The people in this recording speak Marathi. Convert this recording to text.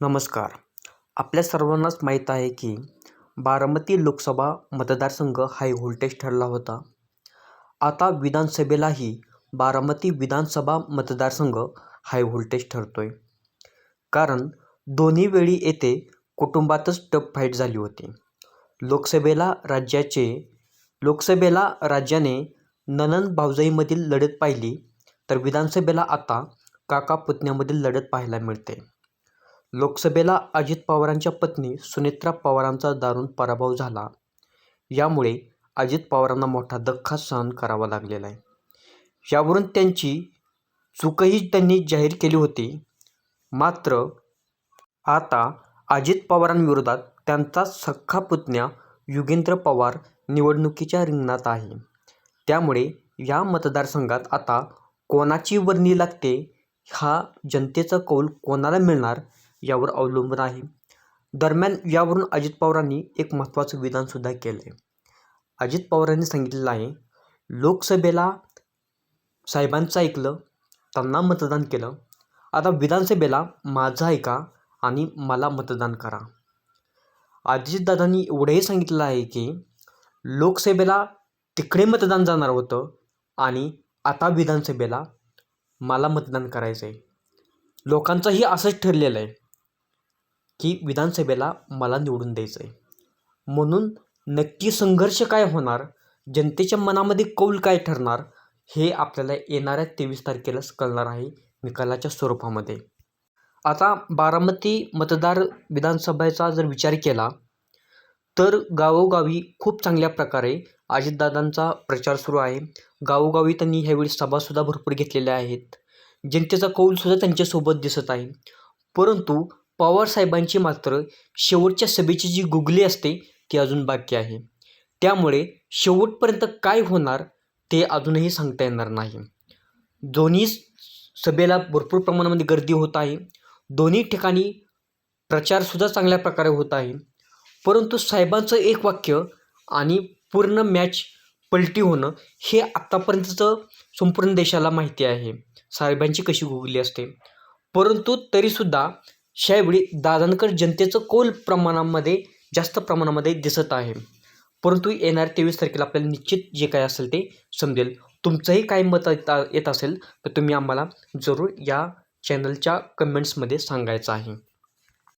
नमस्कार. आपल्या सर्वांनाच माहीत आहे की बारामती लोकसभा मतदारसंघ हाय व्होल्टेज ठरला होता. आता विधानसभेलाही बारामती विधानसभा मतदारसंघ हाय व्होल्टेज ठरतो आहे कारण दोन्ही वेळी येथे कुटुंबातच टप फाईट झाली होती. लोकसभेला राज्याचे लोकसभेला राज्याने ननंद भावजाईमधील लढत पाहिली तर विधानसभेला आता काका पुतण्यामधील लढत पाहायला मिळते. लोकसभेला अजित पवारांच्या पत्नी सुनेत्रा पवारांचा दारुण पराभव झाला. यामुळे अजित पवारांना मोठा धक्का सहन करावा लागलेला आहे. यावरून त्यांची चूकही त्यांनी जाहीर केली होती. मात्र आता अजित पवारांविरोधात त्यांचा सख्खा पुतण्या युगेंद्र पवार निवडणुकीच्या रिंगणात आहे. त्यामुळे या मतदारसंघात आता कोणाची वर्णी लागते हा जनतेचा कौल कोणाला मिळणार यावर अवलंबून आहे. दरम्यान यावरून अजित पवारांनी एक महत्त्वाचं विधानसुद्धा केलं आहे अजित पवारांनी सांगितलेलं आहे लोकसभेला साहेबांचं ऐकलं त्यांना मतदान केलं. आता विधानसभेला माझं ऐका आणि मला मतदान करा? अजितदादांनी एवढंही सांगितलं आहे की लोकसभेला तिकडे मतदान जाणार होतं आणि आता विधानसभेला मला मतदान करायचं आहे लोकांचंही असंच ठरलेलं आहे. की विधानसभेला मला निवडून द्यायचं आहे म्हणून नक्की संघर्ष काय होणार जनतेच्या मनामध्ये कौल काय ठरणार हे आपल्याला येणाऱ्या तेवीस तारखेलाच कळणार आहे निकालाच्या स्वरूपामध्ये. आता बारामती मतदार विधानसभेचा जर विचार केला तर गावोगावी खूप चांगल्या प्रकारे अजितदादांचा प्रचार सुरू आहे. गावोगावी त्यांनी ह्यावेळी सभासुद्धा भरपूर घेतलेल्या आहेत. जनतेचा कौलसुद्धा त्यांच्यासोबत दिसत आहे. परंतु पवारसाहेबांची मात्र शेवटच्या सभेची जी गुगली असते ती अजून बाकी आहे. त्यामुळे शेवटपर्यंत काय होणार ते अजूनही सांगता येणार नाही. दोन्ही सभेला भरपूर प्रमाणामध्ये गर्दी होत आहे. दोन्ही ठिकाणी प्रचारसुद्धा चांगल्या प्रकारे होत आहे. परंतु साहेबांचं एक वाक्य आणि पूर्ण मॅच पलटी होणं हे आत्तापर्यंतचं संपूर्ण देशाला माहिती आहे. साहेबांची कशी गुगली असते. परंतु तरीसुद्धा ह्यावेळी दादांकडे जनतेचं कौल प्रमाणामध्ये जास्त प्रमाणामध्ये दिसत आहे. परंतु येणाऱ्या तेवीस तारखेला आपल्याला निश्चित जे काय असेल ते समजेल. तुमचंही काय मत येत येत असेल तर तुम्ही आम्हाला जरूर या चॅनलच्या कमेंट्समध्ये सांगायचं आहे.